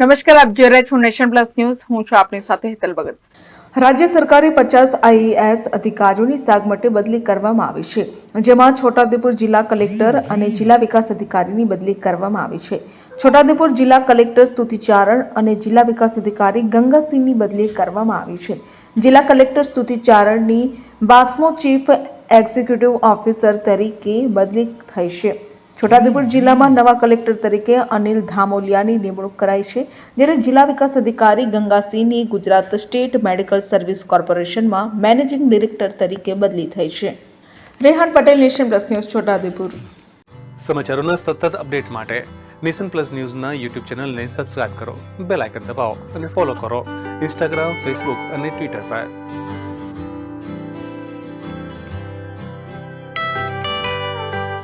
નમસ્કાર, આપ જોઈ રહ્યા છો નેશન પ્લસ ન્યૂઝ. હું છું આપની સાથે હેતલ ભગત. રાજ્ય સરકારે પચાસ આઈએએસ અધિકારીઓની સાગ માટે બદલી કરવામાં આવી છે, જેમાં છોટાઉદેપુર જિલ્લા કલેક્ટર અને જિલ્લા વિકાસ અધિકારીની બદલી કરવામાં આવી છે. છોટાઉદેપુર જિલ્લા કલેક્ટર સ્તુતિ ચારણ અને જિલ્લા વિકાસ અધિકારી ગંગાસિંહની બદલી કરવામાં આવી છે. જિલ્લા કલેક્ટર સ્તુતિ ચારણની બાસમો ચીફ એક્ઝિક્યુટિવ ઓફિસર તરીકે બદલી થઈ છે. છોટાઉદેપુર જિલ્લામાં નવા કલેક્ટર તરીકે અનિલ ધામોલિયાની નિમણૂક કરાઈ છે, જ્યારે જિલ્લા વિકાસ અધિકારી ગંગાસિંહની ગુજરાત સ્ટેટ મેડિકલ સર્વિસ કોર્પોરેશનમાં મેનેજિંગ ડિરેક્ટર તરીકે બદલી થઈ છે. Rehan Patel, nation plus news, Chhota Udepur. સમાચારોના સતત અપડેટ માટે નેશન પ્લસ ન્યૂઝના યુટ્યુબ ચેનલને સબસ્ક્રાઇબ કરો, બેલ આઇકન દબાવો અને ફોલો કરો ઇન્સ્ટાગ્રામ, ફેસબુક અને ટ્વિટર પર.